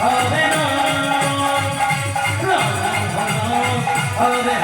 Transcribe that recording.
হবে না হবে